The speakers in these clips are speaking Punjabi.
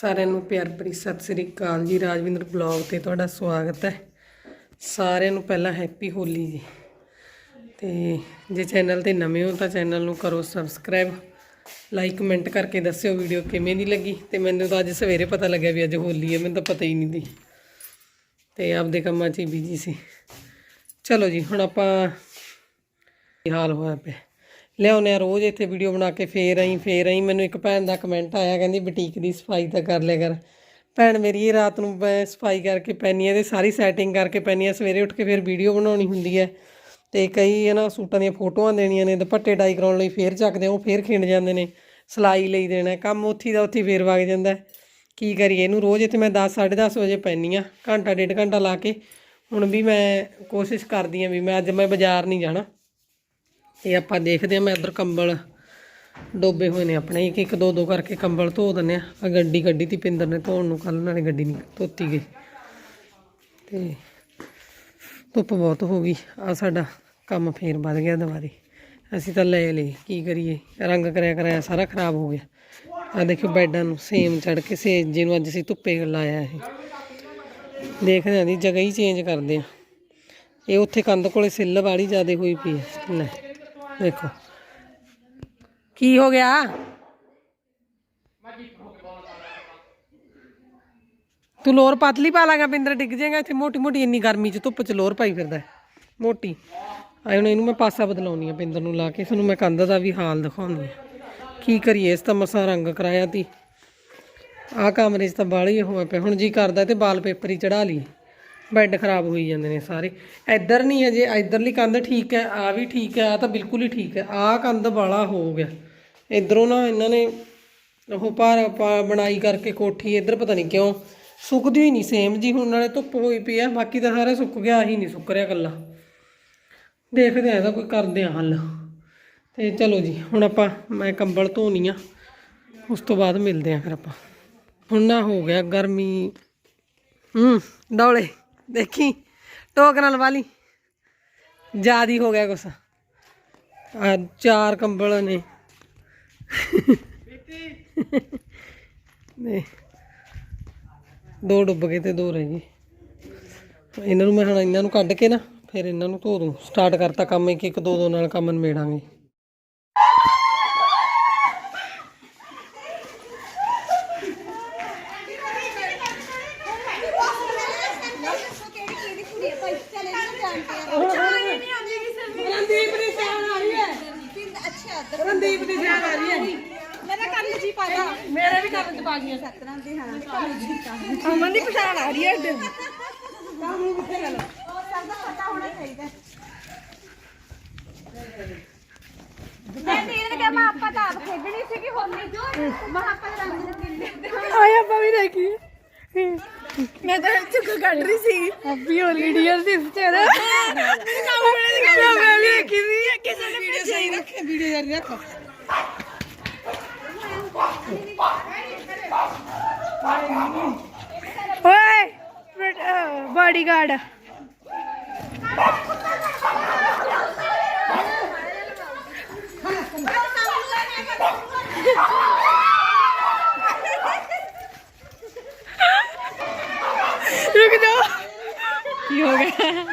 ਸਾਰਿਆਂ ਨੂੰ ਪਿਆਰ ਭਰੀ ਸਤਿ ਸ੍ਰੀ ਅਕਾਲ ਜੀ। ਰਾਜਵਿੰਦਰ ਬਲੌਗ ਤੇ ਤੁਹਾਡਾ ਸਵਾਗਤ ਹੈ। ਸਾਰਿਆਂ ਨੂੰ ਪਹਿਲਾਂ ਹੈਪੀ ਹੋਲੀ ਜੀ। ਤੇ ਜੇ ਚੈਨਲ ਤੇ ਨਵੇਂ ਹੋ ਤਾਂ ਚੈਨਲ ਨੂੰ ਕਰੋ ਸਬਸਕ੍ਰਾਈਬ ਲਾਈਕ ਕਮੈਂਟ ਕਰਕੇ ਦੱਸਿਓ ਵੀਡੀਓ ਕਿਵੇਂ ਦੀ ਲੱਗੀ। ਤੇ ਮੈਨੂੰ ਤਾਂ ਅੱਜ ਸਵੇਰੇ ਪਤਾ ਲੱਗਿਆ ਵੀ ਅੱਜ ਹੋਲੀ ਹੈ, ਮੈਨੂੰ ਤਾਂ ਪਤਾ ਹੀ ਨਹੀਂ ਸੀ। ਤੇ ਆਪਦੇ ਕੰਮਾਂ 'ਚ ਹੀ ਬਿਜ਼ੀ ਸੀ। ਚਲੋ ਜੀ, ਹੁਣ ਆਪਾਂ ਕੀ ਹਾਲ ਹੋਇਆ ਪਿਆ? ਲਿਆਉਂਦੇ ਆ ਰੋਜ਼ ਇੱਥੇ ਵੀਡੀਓ ਬਣਾ ਕੇ ਫੇਰ ਆਈ ਫੇਰ ਆਈ। ਮੈਨੂੰ ਇੱਕ ਭੈਣ ਦਾ ਕਮੈਂਟ ਆਇਆ ਕਹਿੰਦੀ ਬੁਟੀਕ ਦੀ ਸਫ਼ਾਈ ਤਾਂ ਕਰ ਲਿਆ ਕਰ। ਭੈਣ ਮੇਰੀ ਇਹ ਰਾਤ ਨੂੰ ਮੈਂ ਸਫ਼ਾਈ ਕਰਕੇ ਪੈਣੀ ਹੈ ਤੇ ਸਾਰੀ ਸੈਟਿੰਗ ਕਰਕੇ ਪੈਣੀ ਹੈ। ਸਵੇਰੇ ਉੱਠ ਕੇ ਫਿਰ ਵੀਡੀਓ ਬਣਾਉਣੀ ਹੁੰਦੀ ਹੈ ਤੇ ਕਈ ਇਹਨਾਂ ਸੂਟਾਂ ਦੀਆਂ ਫੋਟੋਆਂ ਦੇਣੀਆਂ ਨੇ ਦੁਪੱਟੇ ਡਾਈ ਕਰਾਉਣ ਲਈ ਫੇਰ ਚੱਕਦੇ ਆ, ਉਹ ਫੇਰ ਖਿੰਡ ਜਾਂਦੇ ਨੇ ਸਿਲਾਈ ਲਈ ਦੇਣਾ ਕੰਮ ਉੱਥੀ ਦਾ ਉੱਥੀ ਫੇਰ ਵਗ ਜਾਂਦਾ ਕੀ ਕਰੀਏ ਇਹਨੂੰ ਰੋਜ਼ ਇੱਥੇ ਮੈਂ 10 10:30 ਵਜੇ ਪੈਣੀ ਆ ਘੰਟਾ ਡੇਢ ਘੰਟਾ ਲਾ ਕੇ ਹੁਣ ਵੀ ਮੈਂ ਕੋਸ਼ਿਸ਼ ਕਰਦੀ ਆ ਵੀ ਮੈਂ ਅੱਜ ਮੈਂ ਬਾਜ਼ਾਰ ਨਹੀਂ ਜਾਣਾ। ਇਹ ਆਪਾਂ ਦੇਖਦੇ ਆ ਮੈਂ ਇੱਧਰ ਕੰਬਲ ਡੋਬੇ ਹੋਏ ਨੇ ਆਪਣੇ। ਇੱਕ ਇੱਕ ਦੋ ਦੋ ਕਰਕੇ ਕੰਬਲ ਧੋ ਦਿੰਦੇ ਆ ਗੱਡੀ ਗੱਡੀ ਤੀ ਪਿੰਦਰ ਨੇ ਧੋਣ ਨੂੰ ਕੱਲ ਨਾਲੇ ਗੱਡੀ ਨਹੀਂ ਧੋਤੀ ਗਈ। ਤੇ ਧੁੱਪ ਬਹੁਤ ਹੋ ਗਈ। ਆ ਸਾਡਾ ਕੰਮ ਫੇਰ ਵੱਧ ਗਿਆ ਦੁਬਾਰੇ। ਅਸੀਂ ਤਾਂ ਲੈ ਲਏ, ਕੀ ਕਰੀਏ? ਰੰਗ ਕਰਿਆ ਕਰਾਇਆ ਸਾਰਾ ਖਰਾਬ ਹੋ ਗਿਆ। ਆ ਦੇਖੋ ਬੈੱਡਾਂ ਨੂੰ ਸੇਮ ਚੜ ਕੇ ਸੇਜ ਜਿਹਨੂੰ ਅੱਜ ਅਸੀਂ ਧੁੱਪੇ ਲਾਇਆ ਇਹ। ਦੇਖਦੇ ਆਂ ਦੀ ਜਗ੍ਹਾ ਹੀ ਚੇਂਜ ਕਰਦੇ ਆ ਇਹ ਉੱਥੇ ਕੰਧ ਕੋਲੇ ਸਿੱਲ ਵਾਲੀ ਜ਼ਿਆਦਾ ਹੋਈ ਪਈ ਹੈ। ਲੈ। ਦੇਖੋ। ਕੀ ਹੋ ਗਿਆ? ਤੂੰ ਲੋਰ ਪਤਲੀ ਪਾ ਲਾਂਗਾ ਪਿੰਦਰ ਡਿੱਗ ਜਾਏਗਾ ਇੱਥੇ। ਮੋਟੀ ਮੋਟੀ ਇੰਨੀ ਗਰਮੀ ਚ ਧੁੱਪ ਚ ਲੋਰ ਪਾਈ ਫਿਰਦਾ ਮੋਟੀ। ਆਏ ਹੁਣ ਇਹਨੂੰ ਮੈਂ ਪਾਸਾ ਬਦਲਾਉਣੀ ਆ ਪਿੰਦਰ ਨੂੰ ਲਾ ਕੇ। ਤੁਹਾਨੂੰ ਮੈਂ ਕੰਧ ਦਾ ਵੀ ਹਾਲ ਦਿਖਾਉਣੀ ਆ ਕੀ ਕਰੀਏ, ਇਸ ਤਾਂ ਮਸਾ ਰੰਗ ਕਰਾਇਆ ਤੀ। ਆ ਕਮਰੇ 'ਚ ਤਾਂ ਬਾਹਲੀ ਹੋਇਆ ਪਿਆ। ਹੁਣ ਜੀ ਕਰਦਾ ਤੇ ਵਾਲ ਪੇਪਰ ਹੀ ਚੜਾ ਲਈ ਬੈੱਡ ਖਰਾਬ ਹੋਈ ਜਾਂਦੇ ਨੇ ਸਾਰੇ। ਇੱਧਰ ਨਹੀਂ ਹਜੇ, ਇੱਧਰਲੀ ਕੰਧ ਠੀਕ ਹੈ ਆ ਵੀ ਠੀਕ ਹੈ ਆ ਤਾਂ ਬਿਲਕੁਲ ਹੀ ਠੀਕ ਹੈ। ਆਹ ਕੰਧ ਵਾਲਾ ਹੋ ਗਿਆ। ਇਧਰੋਂ ਨਾ ਇਹਨਾਂ ਨੇ ਉਹ ਭਾਰ ਬਣਾਈ ਕਰਕੇ ਕੋਠੀ ਇੱਧਰ ਪਤਾ ਨਹੀਂ ਕਿਉਂ ਸੁੱਕਦੀ ਹੀ ਨਹੀਂ ਸੇਮ ਜੀ ਹੁਣ ਨਾਲੇ ਧੁੱਪ ਹੋਈ ਪਈ ਆ ਬਾਕੀ ਤਾਂ ਸਾਰਾ ਸੁੱਕ ਗਿਆ, ਆਹੀ ਨਹੀਂ ਸੁੱਕ ਰਿਹਾ ਕੱਲਾ ਦੇਖਦੇ ਆ ਇਹਦਾ ਕੋਈ ਕਰਦੇ ਆ ਹੱਲ। ਤੇ ਚਲੋ ਜੀ, ਹੁਣ ਆਪਾਂ, ਮੈਂ ਕੰਬਲ ਧੋਣੀ ਆ। ਉਸ ਤੋਂ ਬਾਅਦ ਮਿਲਦੇ ਆ ਫਿਰ ਆਪਾਂ। ਹੁਣ ਨਾ ਹੋ ਗਿਆ ਗਰਮੀ। ਹੂੰ, ਡੌਲੇ। ਦੇਖੀ ਟੋਕ ਨਾਲ ਵਾਲੀ। ਜਿਆਦੀ ਹੋ ਗਿਆ ਕੁਛ। ਆ ਚਾਰ ਕੰਬਲ ਨੇ। ਨੇ। ਦੋ ਡੁੱਬ ਗਏ ਤੇ ਦੋ ਰਹਿ ਗਏ। ਇਹਨਾਂ ਨੂੰ ਮੈਂ ਹੁਣ ਇਹਨਾਂ ਨੂੰ ਕੱਢ ਕੇ ਨਾ, ਫਿਰ ਇਹਨਾਂ ਨੂੰ ਧੋ ਦੂੰ। ਸਟਾਰਟ ਕਰਤਾ ਕੰਮ ਇੱਕ ਇੱਕ, ਦੋ ਦੋ ਨਾਲ ਕੰਮ ਨਿਬੇੜਾਂਗੇ। ਰਣਦੀਪ ਦੀ ਸਿਆਣ ਆ ਰਹੀ ਹੈ ਰਣਦੀਪ ਦੀ ਸਿਆਣ ਆ ਰਹੀ ਹੈ ਮੇਰਾ ਕੰਨ ਜੀ ਪਾਦਾ ਮੇਰੇ ਵੀ ਕੰਮ ਚ ਪਾ ਗਈਆਂ ਸਤਰਾਂ ਦੇ ਹਾਂ ਅਮਨ ਦੀ ਪਛਾਣ ਆ ਰਹੀ ਹੈ ਇੱਧਰ ਕੰਮ ਕਿੱਥੇ ਗੱਲ ਸਭ ਦਾ ਪਤਾ ਹੋਣਾ ਚਾਹੀਦਾ ਮੈਂ ਤੇ ਇਹਨਾਂ ਕਿਹਾ ਮੈਂ ਆਪਾਂ ਤਾਂ ਆਪ ਖੇਡਣੀ ਸੀ ਕਿ ਹੋਲੀ ਮੈਂ ਆਪਾਂ ਦੇ ਰੰਗ ਦੇ ਕਿੰਨੇ ਆਇਆ ਆਪਾਂ ਵੀ ਦੇਖੀ ਮੈਂ ਤਾਂ ਚੁੱਕ ਕੱਢ ਰਹੀ ਸੀ। ਹੈਪੀ ਹੋਲੀ ਡੀਅਰ ਦੀ ਵਿਚਾਰਾ ਮੈਂ ਵੀ ਦੇਖੀ ਸੀ। ਕਿਸੇ ਨੇ ਵੀਡੀਓ ਸਹੀ ਰੱਖੇ ਵੀਡੀਓ ਯਾਰ ਰੱਖ। ਓਏ ਬਾਡੀਗਾਰਡ ਰੁਕ ਜਾ ਕੀ ਹੋ ਗਿਆ ਸਮਾਰ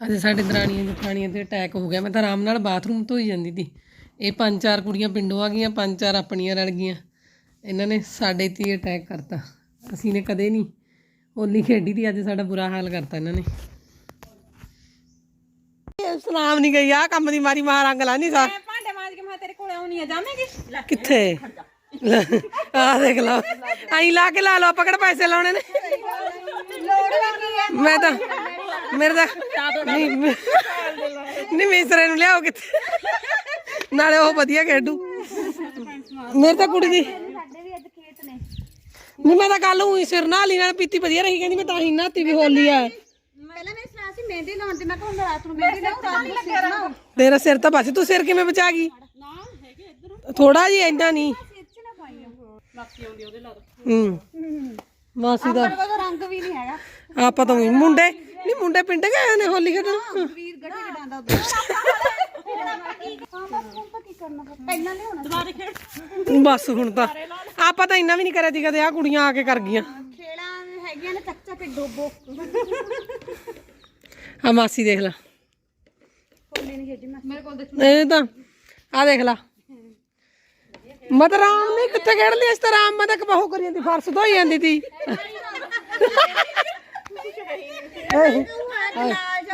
ਅੱਜ ਸਾਡੇ ਦਰਾਣੀਆਂ ਜਠਾਣੀਆਂ ਤੇ ਅਟੈਕ ਹੋ ਗਿਆ। ਮੈਂ ਤਾਂ ਆਰਾਮ ਨਾਲ ਬਾਥਰੂਮ ਧੋਈ ਜਾਂਦੀ ਸੀ। ਇਹ ਪੰਜ ਚਾਰ ਕੁੜੀਆਂ ਪਿੰਡੋਂ ਆ ਗਈਆਂ ਪੰਜ ਚਾਰ ਆਪਣੀਆਂ ਰਲ ਗਈਆਂ। ਇਹਨਾਂ ਨੇ ਸਾਡੇ ਤੇ ਅਟੈਕ ਕਰਤਾ। ਅਸੀਂ ਨੇ ਕਦੇ ਨਹੀਂ ਹੋਲੀ ਖੇਡੀ ਦੀ ਅੱਜ ਸਾਡਾ ਬੁਰਾ ਹਾਲ ਕਰਤਾ ਇਹਨਾਂ ਨੇ। ਸਲਾਮ ਨਹੀਂ ਗਈ ਆ ਕੰਮ ਦੀ ਮਾਰੀ ਮਾਂ ਰੰਗ ਲਾ ਨਹੀਂ ਸਾ ਭਾਂਡੇ ਮਾਂਜ ਕੇ ਮੈਂ ਤੇਰੇ ਕੋਲ ਆਉਣੀ ਆ ਜਾਵੇਂਗੀ? ਕਿੱਥੇ? ਆ ਦੇਖ ਲਓ। ਆਈ ਲਾ ਕੇ ਲਾ ਲਓ ਆਪਾਂ ਕਿਹੜਾ ਪੈਸੇ ਲਾਉਣੇ ਨੇ। ਮੈਂ ਤਾਂ ਮੇਰੇ ਦਾ ਨਹੀਂ ਮੈਂ- ਨਹੀਂ ਮਿਸਰੇ ਨੂੰ ਲਿਆਓ ਕਿੱਥੇ? ਨਾਲੇ ਉਹ ਵਧੀਆ ਖੇਡੂ। ਮੇਰੇ ਤਾਂ ਕੁੜੀ ਦੀ ਨਹੀਂ ਮੈਂ ਤਾਂ ਕੱਲ ਉਹੀ ਸਿਰ ਨਾਲ ਹੀ ਨਾਲ ਪੀਤੀ ਵਧੀਆ ਰਹੀ ਕਹਿੰਦੀ ਮੈਂ ਤਾਂ ਹੀ ਨਾਤੀ ਵੀ ਹੋਲੀ ਆ। ਪਹਿਲਾਂ ਮੈਂ ਸੁਣਾ ਸੀ ਮਹਿੰਦੀ ਲਾਉਣ ਤੇ ਮੈਂ ਕਿਹਾ ਹੁਣ ਰਾਤ ਨੂੰ ਮਹਿੰਦੀ ਲਾਉਂ ਤਾਂ ਨਹੀਂ ਲੱਗਿਆ ਨਾ ਤੇਰਾ ਸਿਰ ਤਾਂ ਬਸ ਤੂੰ ਸਿਰ ਕਿਵੇਂ ਬਚਾ ਗਈ? ਥੋੜਾ ਜੀ ਇੰਨਾ ਨਹੀਂ। ਹੂੰ। ਮਾਸੀ ਦਾ ਉਹਦਾ ਰੰਗ ਵੀ ਨਹੀਂ ਹੈਗਾ। ਆਪਾਂ ਤਾਂ ਊਂ ਮੁੰਡੇ ਨਹੀਂ ਮੁੰਡੇ ਪਿੰਡ ਗਏ ਨੇ ਹੋਲੀ ਖੇਡਣ? ਵੀਰ ਗੱਡੀ ਗਡਾਉਂਦਾ ਉਧਰ। ਹਾਂ ਬਸ ਹੁਣ ਤਾਂ ਕੀ ਕਰਨਾ ਫਿਰ? ਪਹਿਲਾਂ ਨਹੀਂ ਹੋਣਾ। ਦੁਬਾਰੇ ਖੇਡ। ਬਸ ਹੁਣ ਤਾਂ। ਆਪਾਂ ਤਾਂ ਇੰਨਾ ਵੀ ਨਹੀਂ ਕਰਿਆ ਸੀ ਕਦੇ ਆ ਕੁੜੀਆਂ ਆ ਕੇ ਕਰ ਗਈਆਂ। ਖੇੜਾਂ ਹੈਗੀਆਂ ਨੇ ਚੱਕ ਚੱਕ ਕੇ ਡੋਬੋ। ਆ ਮਾਸੀ ਦੇਖ ਲੈ। ਹੋਲੀ ਨਹੀਂ ਖੇਡੀ ਮੈਂ ਮੇਰੇ ਕੋਲ ਇਹ ਤਾਂ ਆ ਦੇਖ ਲਾ। ਮਤ ਰਾਮ ਨੇ ਕਿੱਥੇ ਖੇਡ ਲਈ ਇਸ ਤਰ੍ਹਾਂ ਮੈਂ ਤਾਂ ਕਬਾਹੂ ਕਰੀ ਜਾਂਦੀ ਫਰਸ਼ ਧੋਈ ਜਾਂਦੀ ਤੀ।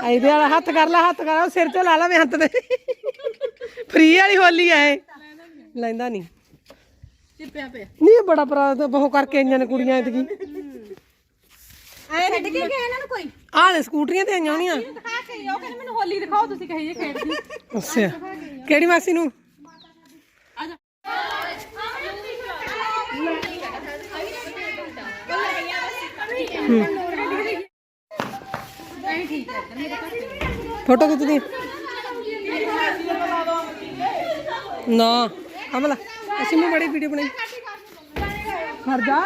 ਇਹਦੇ ਵਾਲਾ ਹੱਥ ਕਰ ਲੈ ਹੱਥ ਕਰ ਉਹ ਸਿਰ ਤੇ ਲਾ ਲਵੇ ਹੱਥ ਤੇ। ਫਰੀ ਵਾਲੀ ਹੋਲੀ ਆ ਇਹ। ਲੈਂਦਾ ਨਹੀਂ। ਚਿੱਪਿਆ ਪਿਆ। ਨਹੀਂ ਬੜਾ ਪਰਾ ਬਹੁ ਕਰਕੇ ਆਈਆਂ ਨੇ ਕੁੜੀਆਂ ਇਤਕੀ ਐ ਛੱਡ ਕੇ ਗਿਆ ਇਹਨਾਂ ਨੂੰ ਕੋਈ? ਆਹ ਦੇ ਸਕੂਟਰੀਆਂ ਤੇ ਆਈਆਂ ਹੋਣੀਆਂ। ਦਿਖਾ ਕੇ ਉਹ ਕਹਿੰਦੇ ਮੈਨੂੰ ਹੋਲੀ ਦਿਖਾਓ ਤੁਸੀਂ ਕਹੀ ਜੇ ਖੇਡਦੀ। ਅੱਛਾ। ਕਿਹੜੀ ਮਾਸੀ ਨੂੰ? ਫੋਟੋ ਖਿੱਚਦੀ ਨਾ। ਕਮਲਾ ਅਸੀਂ ਮੈਂ ਬੜੀ ਵੀਡੀਓ ਬਣਾਈ। ਖੜ ਜਾ।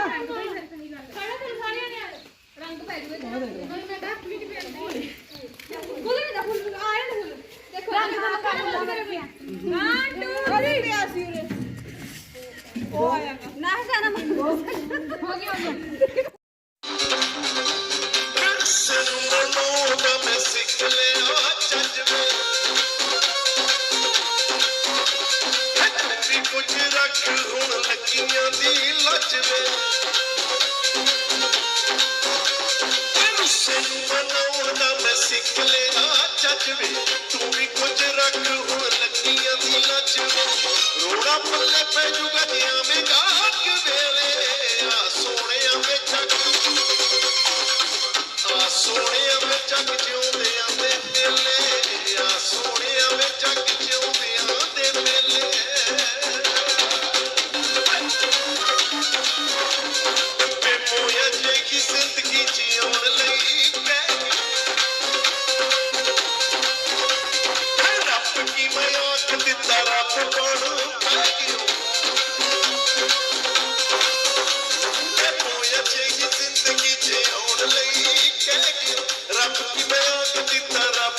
ਨਾ ਜਾਣਾ ਹੋ ਗਿਆ ਹੋ ਗਿਆ ਗੁੱਸੇ ਨੂੰ ਮੈਂ ਸਿੱਖ ਲਿਆ ਚੱਜ ਵੇ ਤੂੰ ਵੀ ਕੁਝ ਰੱਖ ਹੁਣ ਲੱਗੀਆਂ ਦੀ ਲੱਜ ਰੋੜਾ ਪੱਲੇ ਪੈ ਜੂਗਾ ਜਿਆਂ ਮੇ ਗਾਹਕ ਵੇਲੇ ਆ ਸੋਹਣਿਆਂ ਵਿੱਚ ਆ ਸੋਹਣਿਆਂ ਵਿੱਚ ਜੱਗ ਜਿਉਂਦਿਆਂ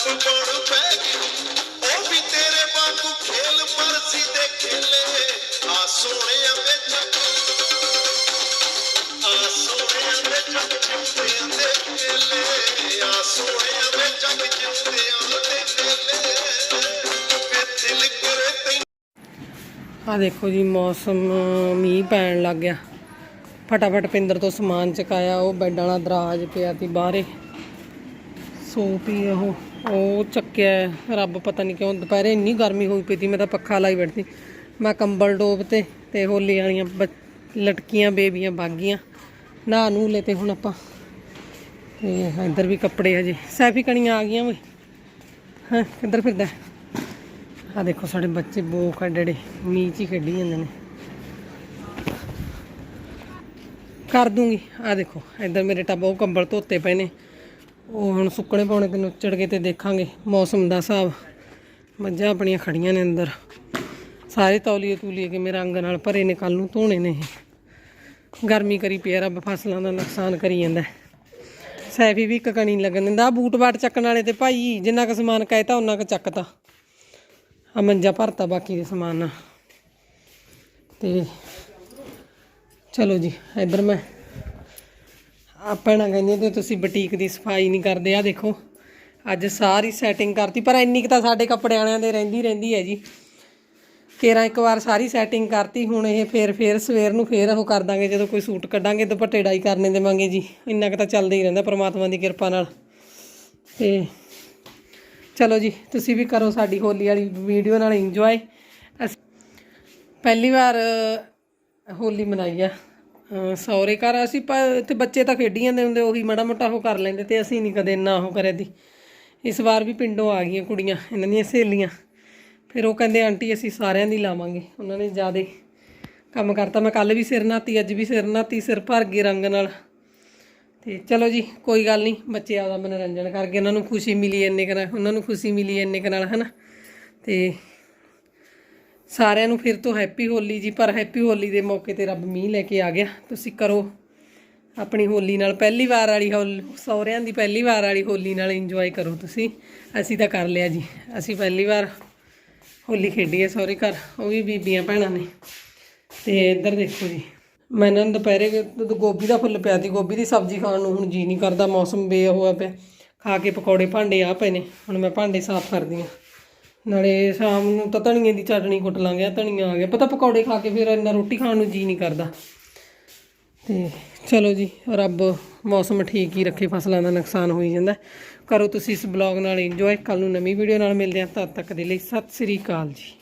ਦਿੱਤਾ ਪੈ ਗਿਓ ਉਹ ਵੀ ਤੇਰੇ ਵਾਂਗੂ ਖੇਲ ਮਰਜ਼ੀ ਦੇ ਖੇਲੇ। ਆ ਸੋਹਣਿਆਂ ਵਿੱਚ ਆ ਸੋਹਣਿਆਂ ਵਿੱਚ ਜਿਉਂਦਿਆਂ ਦੇ ਮੇਲੇ ਆ ਸੋਹਣਿਆਂ ਵਿੱਚ ਜਿਉਂਦਿਆਂ ਦੇ ਮੇਲੇ ਵੇ ਦਿਲ ਕਰੇ ਤੈਨੂੰ। ਆ ਦੇਖੋ ਜੀ, ਮੌਸਮ, ਮੀਂਹ ਪੈਣ ਲੱਗ ਗਿਆ। ਫਟਾਫਟ ਪਿੰਦਰ ਤੋਂ ਸਮਾਨ ਚਕਾਇਆ, ਉਹ ਬੈੱਡ ਵਾਲਾ ਦਰਾਜ ਪਿਆ ਸੀ ਬਾਹਰੇ। ਪੀ ਉਹ। ਉਹ ਚੱਕਿਆ ਰੱਬ ਪਤਾ ਨਹੀਂ ਕਿਉਂ ਦੁਪਹਿਰੇ ਇੰਨੀ ਗਰਮੀ ਹੋਈ ਪਈ ਸੀ, ਮੈਂ ਤਾਂ ਪੱਖਾ ਲਾਈ ਬੈਠੀ ਮੈਂ ਕੰਬਲ ਡੋਬ ਤੇ ਤੇ ਹੋਲੀ ਵਾਲੀਆਂ ਲਟਕੀਆਂ ਬੇਬੀਆਂ ਬਾਗੀਆਂ ਨਹਾ ਨੂੰ ਲੈ ਤੇ ਹੁਣ ਆਪਾਂ। ਤੇ ਇੱਧਰ ਵੀ ਕੱਪੜੇ ਹਜੇ। ਸੈਫੀ ਕਣੀਆਂ ਆ ਗਈਆਂ ਓਏ। ਹਾਂ, ਕਿੱਧਰ ਫਿਰਦਾ ਆ ਦੇਖੋ ਸਾਡੇ ਬੱਚੇ ਬੋਕ ਆ ਡੜੇ ਮੀਂਹ 'ਚ ਹੀ ਖੇਡੀ ਜਾਂਦੇ ਨੇ। ਕਰ ਦੂੰਗੀ। ਆ ਦੇਖੋ, ਇੱਧਰ ਮੇਰੇ ਟੱਬ, ਉਹ ਕੰਬਲ ਧੋਤੇ ਪਏ ਨੇ। ਉਹ ਹੁਣ ਸੁੱਕਣੇ ਪਾਉਣੇ ਤੇ ਨੁੱਚੜ ਕੇ ਤੇ ਦੇਖਾਂਗੇ ਮੌਸਮ ਦਾ ਹਿਸਾਬ। ਮੱਝਾਂ ਆਪਣੀਆਂ ਖੜੀਆਂ ਨੇ ਅੰਦਰ। ਸਾਰੇ ਤੌਲੀਏ ਤੂਲੀਏ ਕਿ ਮੇਰੇ ਅੰਗ ਨਾਲ ਭਰੇ ਨੇ ਕੱਲ ਨੂੰ ਧੋਣੇ ਨੇ ਗਰਮੀ ਕਰੀ ਪਿਆ ਆ, ਰੱਬ ਫਸਲਾਂ ਦਾ ਨੁਕਸਾਨ ਕਰੀ ਜਾਂਦਾ। ਸੈਫੀ ਵੀ ਇੱਕ ਕਣੀ ਲੱਗਣ ਦਿੰਦਾ। ਬੂਟ ਬਾਟ ਚੱਕਣ ਵਾਲੇ ਤੇ ਭਾਈ ਜਿੰਨਾ ਕੁ ਸਮਾਨ ਕਹਿਤਾ ਉਹਨਾਂ ਕੁ ਚੱਕਤਾ। ਆ ਮੰਜਾ ਭਰਤਾ ਬਾਕੀ ਦੇ ਸਮਾਨ। ਨਾਲ ਤੇ ਚਲੋ ਜੀ ਇੱਧਰ ਮੈਂ ਆਪਾਂ ਨਾ ਕਹਿੰਦੇ ਤੇ ਤੁਸੀਂ ਬੁਟੀਕ ਦੀ ਸਫ਼ਾਈ ਨਹੀਂ ਕਰਦੇ ਆ ਦੇਖੋ। ਅੱਜ ਸਾਰੀ ਸੈਟਿੰਗ ਕਰਤੀ, ਪਰ ਇੰਨੀ ਕੁ ਤਾਂ ਸਾਡੇ ਕੱਪੜੇ ਵਾਲਿਆਂ ਦੇ ਰਹਿੰਦੀ ਰਹਿੰਦੀ ਹੈ ਜੀ। ਕੇਰਾਂ ਇੱਕ ਵਾਰ ਸਾਰੀ ਸੈਟਿੰਗ ਕਰਤੀ, ਹੁਣ ਇਹ ਫੇਰ ਫੇਰ ਸਵੇਰ ਨੂੰ ਫੇਰ ਉਹ ਕਰ ਦਾਂਗੇ, ਜਦੋਂ ਕੋਈ ਸੂਟ ਕੱਢਾਂਗੇ, ਦੁਪੱਟੇ ਡਾਈ ਕਰਨੇ ਦੇਵਾਂਗੇ ਜੀ। ਇੰਨਾ ਕੁ ਤਾਂ ਚੱਲਦਾ ਹੀ ਰਹਿੰਦਾ ਪਰਮਾਤਮਾ ਦੀ ਕਿਰਪਾ ਨਾਲ। ਤੇ ਚਲੋ ਜੀ, ਤੁਸੀਂ ਵੀ ਕਰੋ ਸਾਡੀ ਹੋਲੀ ਵਾਲੀ ਵੀਡੀਓ ਨਾਲ ਇੰਜੋਏ ਪਹਿਲੀ ਵਾਰ ਹੋਲੀ ਮਨਾਈ ਆ। ਅ, ਸਹੁਰੇ ਘਰ ਅਸੀਂ ਪ- ਤੇ ਬੱਚੇ ਤਾਂ ਖੇਡੀ ਜਾਂਦੇ ਹੁੰਦੇ ਉਹੀ ਮਾੜਾ ਮੋਟਾ ਉਹ ਕਰ ਲੈਂਦੇ ਤੇ ਅਸੀਂ ਨਹੀਂ ਕਦੇ ਇੰਨਾ ਉਹ ਕਰਿਆ ਦੀ। ਇਸ ਵਾਰ ਵੀ ਪਿੰਡੋਂ ਆ ਗਈਆਂ ਕੁੜੀਆਂ ਇਹਨਾਂ ਦੀਆਂ ਸਹੇਲੀਆਂ। ਫਿਰ ਉਹ ਕਹਿੰਦੇ ਆਂਟੀ ਅਸੀਂ ਸਾਰਿਆਂ ਦੀ ਲਾਵਾਂਗੇ। ਉਹਨਾਂ ਨੇ ਜਿਆਦੇ ਕੰਮ ਕਰਤਾ। ਮੈਂ ਕੱਲ ਵੀ ਸਿਰ ਨਹਾਤੀ ਅੱਜ ਵੀ ਸਿਰ ਨਹਾਤੀ ਸਿਰ ਭਰ ਗਏ ਰੰਗ ਨਾਲ। ਤੇ ਚਲੋ ਜੀ ਕੋਈ ਗੱਲ ਨਹੀਂ ਬੱਚੇ ਆਪਦਾ ਮਨੋਰੰਜਨ ਕਰਕੇ ਉਹਨਾਂ ਨੂੰ ਖੁਸ਼ੀ ਮਿਲੀ ਇੰਨੇ ਕੁ ਉਹਨਾਂ ਨੂੰ ਖੁਸ਼ੀ ਮਿਲੀ ਇੰਨੇ ਕੁ ਨਾਲ ਹਨਾ? ਤੇ ਸਾਰਿਆਂ ਨੂੰ ਫਿਰ ਤੋਂ ਹੈਪੀ ਹੋਲੀ ਜੀ, ਪਰ ਹੈਪੀ ਹੋਲੀ ਦੇ ਮੌਕੇ ਤੇ ਰੱਬ ਮੀਂਹ ਲੈ ਕੇ ਆ ਗਿਆ। ਤੁਸੀਂ ਕਰੋ ਆਪਣੀ ਹੋਲੀ ਨਾਲ ਪਹਿਲੀ ਵਾਰ ਵਾਲੀ ਹੋਲ, ਸਹੁਰਿਆਂ ਦੀ ਪਹਿਲੀ ਵਾਰ ਵਾਲੀ ਹੋਲੀ ਨਾਲ ਇੰਜੋਏ ਕਰੋ ਤੁਸੀਂ। ਅਸੀਂ ਤਾਂ ਕਰ ਲਿਆ ਜੀ। ਅਸੀਂ ਪਹਿਲੀ ਵਾਰ ਹੋਲੀ ਖੇਡੀ ਹੈ ਸਹੁਰੇ ਘਰ, ਉਹ ਵੀ ਬੀਬੀਆਂ ਭੈਣਾਂ ਨੇ। ਤੇ ਇੱਧਰ ਦੇਖੋ ਜੀ, ਮੈਂ ਨਾ ਦੁਪਹਿਰੇ ਗੋਭੀ ਦਾ ਫੁੱਲ ਪਿਆ ਸੀ, ਗੋਭੀ ਦੀ ਸਬਜ਼ੀ ਖਾਣ ਨੂੰ ਹੁਣ ਜੀ ਨਹੀਂ ਕਰਦਾ, ਮੌਸਮ ਬੇ ਹੋਇਆ ਪਿਆ। ਖਾ ਕੇ ਪਕੌੜੇ ਭਾਂਡੇ ਆ ਪਏ ਨੇ, ਹੁਣ ਮੈਂ ਭਾਂਡੇ ਸਾਫ਼ ਕਰਦੀ ਹਾਂ। ਨਾਲੇ ਸ਼ਾਮ ਨੂੰ ਤਾਂ ਧਨੀਏ ਦੀ ਚਟਣੀ ਕੁੱਟ ਲਾਂਗੇ, ਆਹ ਧਨੀਆ ਆ ਗਿਆ। ਪਤਾ ਪਕੌੜੇ ਖਾ ਕੇ ਫਿਰ ਇੰਨਾ ਰੋਟੀ ਖਾਣ ਨੂੰ ਜੀ ਨਹੀਂ ਕਰਦਾ। ਤੇ ਚਲੋ ਜੀ, ਰੱਬ ਮੌਸਮ ਠੀਕ ਹੀ ਰੱਖੇ, ਫਸਲਾਂ ਦਾ ਨੁਕਸਾਨ ਹੋਈ ਜਾਂਦਾ। ਕਰੋ ਤੁਸੀਂ ਇਸ ਬਲੌਗ ਨਾਲ ਇੰਜੋਏ ਕੱਲ ਨੂੰ ਨਵੀਂ ਵੀਡੀਓ ਨਾਲ ਮਿਲਦੇ ਹਾਂ। ਤਦ ਤੱਕ ਦੇ ਲਈ ਸਤਿ ਸ੍ਰੀ ਅਕਾਲ ਜੀ।